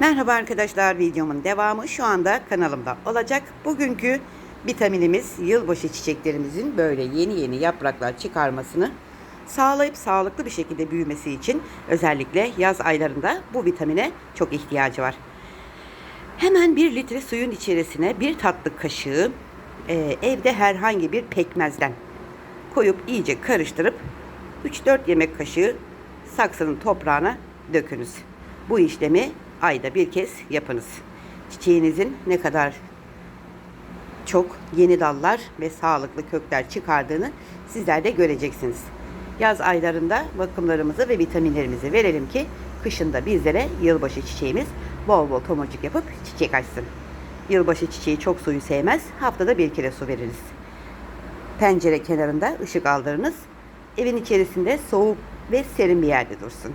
Merhaba arkadaşlar videomun devamı şu anda kanalımda olacak. Bugünkü vitaminimiz yılbaşı çiçeklerimizin böyle yeni yeni yapraklar çıkarmasını sağlayıp sağlıklı bir şekilde büyümesi için özellikle yaz aylarında bu vitamine çok ihtiyacı var. Hemen bir litre suyun içerisine bir tatlı kaşığı e, evde herhangi bir pekmezden koyup iyice karıştırıp 3-4 yemek kaşığı saksının toprağına dökünüz. Bu işlemi ayda bir kez yapınız. Çiçeğinizin ne kadar çok yeni dallar ve sağlıklı kökler çıkardığını sizler de göreceksiniz. Yaz aylarında bakımlarımızı ve vitaminlerimizi verelim ki kışında bizlere yılbaşı çiçeğimiz bol bol tomurcuk yapıp çiçek açsın. Yılbaşı çiçeği çok suyu sevmez. Haftada bir kere su veririz. Pencere kenarında ışık aldırınız. Evin içerisinde soğuk ve serin bir yerde dursun.